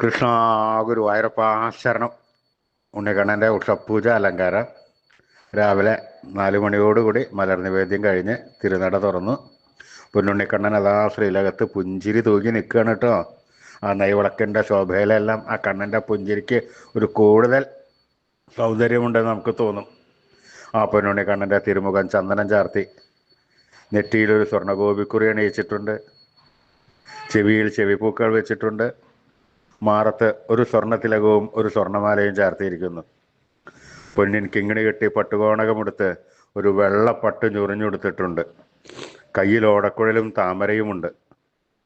കൃഷ്ണ ഗുരുവായൂരപ്പ ശരണം ഉണ്ണിക്കണ്ണന്റെ ഉഷപ്പൂജ അലങ്കാരം. രാവിലെ നാല് മണിയോടുകൂടി മലർ നിവേദ്യം കഴിഞ്ഞ് തിരുനട തുറന്നു. പൊന്നുണ്ണിക്കണ്ണൻ അതാ ശ്രീലകത്ത് പുഞ്ചിരി തൂക്കി നിൽക്കുകയാണ് കേട്ടോ. ആ നെയ്വിളക്കിന്റെ ശോഭയിലെല്ലാം ആ കണ്ണന്റെ പുഞ്ചിരിക്ക് ഒരു കൂടുതൽ സൗന്ദര്യമുണ്ടെന്ന് നമുക്ക് തോന്നും. ആ പൊന്നുണ്ണിക്കണ്ണന്റെ തിരുമുഖം ചന്ദനം ചാർത്തി. നെറ്റിയിലൊരു സ്വർണഗോപിക്കുറി അണിയിച്ചിട്ടുണ്ട്. ചെവിയിൽ ചെവിപ്പൂക്കൾ വെച്ചിട്ടുണ്ട്. മാറത്ത് ഒരു സ്വർണത്തിലകവും ഒരു സ്വർണമാലയും ചാർത്തിയിരിക്കുന്നു. പൊന്നിൻ കിങ്ങിണി കെട്ടി പട്ടുകോണകമെടുത്ത് ഒരു വെള്ളപ്പട്ട് ഞുറിഞ്ഞുടുത്തിട്ടുണ്ട് കയ്യിൽ ഓടക്കുഴലും താമരയുമുണ്ട്.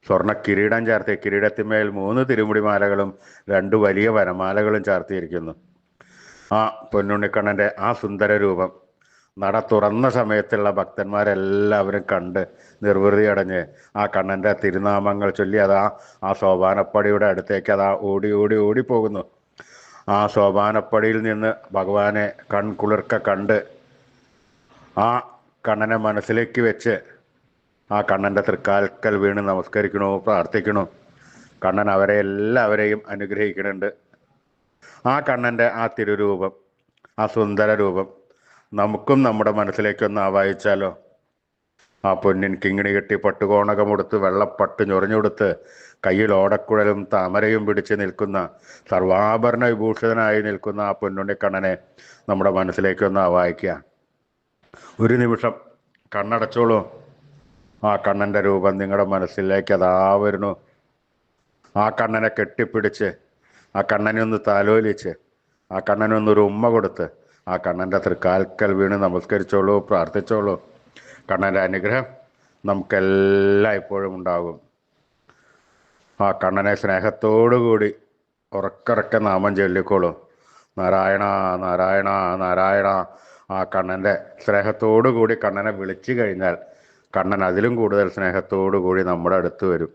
സ്വർണ കിരീടം ചാർത്തി കിരീടത്തിന്മേൽ മൂന്ന് തിരുമുടിമാലകളും രണ്ട് വലിയ വരമാലകളും ചാർത്തിയിരിക്കുന്നു. ആ പൊന്നുണ്ണിക്കണ്ണന്റെ ആ സുന്ദര രൂപം നട തുറന്ന സമയത്തുള്ള ഭക്തന്മാരെല്ലാവരും കണ്ട് നിർവൃതി അടഞ്ഞ് ആ കണ്ണന്റെ തിരുനാമങ്ങൾ ചൊല്ലി അതാ ആ സോപാനപ്പടിയുടെ അടുത്തേക്ക് അതാ ഓടി ഓടി ഓടി പോകുന്നു. ആ സോപാനപ്പടിയിൽ നിന്ന് ഭഗവാനെ കൺകുളിർക്ക കണ്ട് ആ കണ്ണനെ മനസ്സിലേക്ക് വെച്ച് ആ കണ്ണന്റെ തൃക്കാൽക്കൽ വീണ് നമസ്കരിക്കണോ പ്രാർത്ഥിക്കണോ? കണ്ണൻ അവരെ എല്ലാവരെയും അനുഗ്രഹിക്കുന്നുണ്ട്. ആ കണ്ണന്റെ ആ തിരുരൂപം ആ സുന്ദര രൂപം നമുക്കും നമ്മുടെ മനസ്സിലേക്കൊന്ന് ആവായിച്ചാലോ ആ പൊന്നിൻ കിങ്ങിണി കെട്ടി പട്ടുകോണകമെടുത്ത് വെള്ളപ്പട്ട് ഞൊറിഞ്ഞുകൊടുത്ത് കയ്യിൽ ഓടക്കുഴലും താമരയും പിടിച്ച് നിൽക്കുന്ന സർവാഭരണ വിഭൂഷിതനായി നിൽക്കുന്ന ആ പൊന്നുണ്ണിക്കണ്ണനെ നമ്മുടെ മനസ്സിലേക്കൊന്ന് ആവായിക്കുക ഒരു നിമിഷം കണ്ണടച്ചോളൂ. ആ കണ്ണന്റെ രൂപം നിങ്ങളുടെ മനസ്സിലേക്ക് അതാ വരുന്നു. ആ കണ്ണനെ കെട്ടിപ്പിടിച്ച് ആ കണ്ണനെ ഒന്ന് താലോലിച്ച് ആ കണ്ണനൊന്നൊരു ഉമ്മ കൊടുത്ത് ആ കണ്ണന്റെ തൃക്കാൽക്കൽ വീണ് നമസ്കരിച്ചോളൂ പ്രാർത്ഥിച്ചോളൂ. കണ്ണന്റെ അനുഗ്രഹം നമുക്കെല്ലാം ഉണ്ടാകും. ആ കണ്ണനെ സ്നേഹത്തോടുകൂടി ഉറക്കിറക്കെ നാമം ചൊല്ലിക്കോളൂ. നാരായണ നാരായണ നാരായണ. ആ കണ്ണന്റെ സ്നേഹത്തോടുകൂടി കണ്ണനെ വിളിച്ചു കഴിഞ്ഞാൽ കണ്ണൻ അതിലും കൂടുതൽ സ്നേഹത്തോടുകൂടി നമ്മുടെ അടുത്ത് വരും.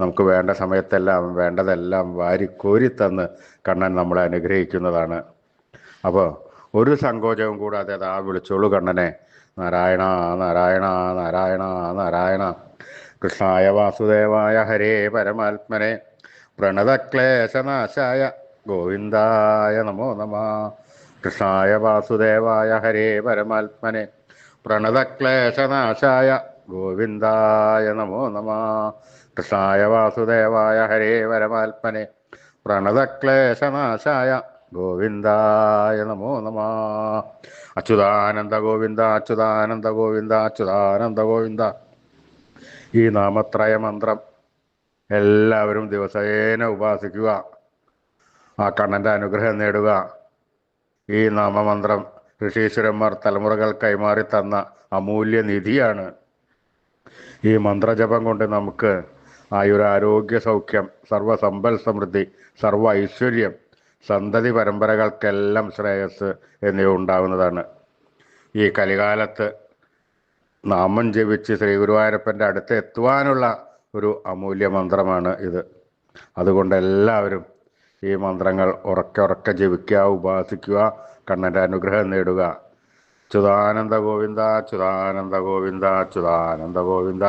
നമുക്ക് വേണ്ട സമയത്തെല്ലാം വേണ്ടതെല്ലാം വാരിക്കോരി തന്ന് കണ്ണൻ നമ്മളെ അനുഗ്രഹിക്കുന്നതാണ്. അപ്പോൾ ഒരു സങ്കോചവും കൂടാതെ ആ വിളിച്ചോളൂ കണ്ണനെ. നാരായണ നാരായണ നാരായണ നാരായണ. കൃഷ്ണായ വാസുദേവായ ഹരേ പരമാത്മനെ. പ്രണതക്ലേശനാശായ ഗോവിന്ദായ നമോ നമ. കൃഷ്ണായ വാസുദേവായ ഹരേ പരമാത്മനെ. പ്രണതക്ലേശനാശായ ഗോവിന്ദായ നമോ നമ. കൃഷ്ണായ വാസുദേവായ ഹരേ പരമാത്മനെ. പ്രണതക്ലേശനാശായ ഗോവിന്ദായ നമോ നമ. അച്യുതാനന്ദ ഗോവിന്ദ അച്യുതാനന്ദ ഗോവിന്ദ അച്യുതാനന്ദ ഗോവിന്ദ. ഈ നാമത്രയ മന്ത്രം എല്ലാവരും ദിവസേന ഉപാസിക്കുക. ആ കണ്ണന്റെ അനുഗ്രഹം നേടുക. ഈ നാമമന്ത്രം ഋഷീശ്വരന്മാർ തലമുറകൾ കൈമാറി തന്ന അമൂല്യ നിധിയാണ്. ഈ മന്ത്രജപം കൊണ്ട് നമുക്ക് ആയുരാരോഗ്യ സൗഖ്യം സർവസമ്പൽ സമൃദ്ധി സർവ ഐശ്വര്യം സന്തതി പരമ്പരകൾക്കെല്ലാം ശ്രേയസ് എന്നിവ ഉണ്ടാകുന്നതാണ് ഈ കലികാലത്ത് നാമം ജപിച്ച് ശ്രീ ഗുരുവായൂരപ്പന്റെ അടുത്ത് എത്തുവാനുള്ള ഒരു അമൂല്യ മന്ത്രമാണ് ഇത്. അതുകൊണ്ട് എല്ലാവരും ഈ മന്ത്രങ്ങൾ ഉറക്കെ ഉറക്കെ ജപിക്കുക ഉപാസിക്കുക കണ്ണന്റെ അനുഗ്രഹം നേടുക. ചുദാനന്ദ ഗോവിന്ദ ചുദാനന്ദ ഗോവിന്ദ ചുദാനന്ദ ഗോവിന്ദ.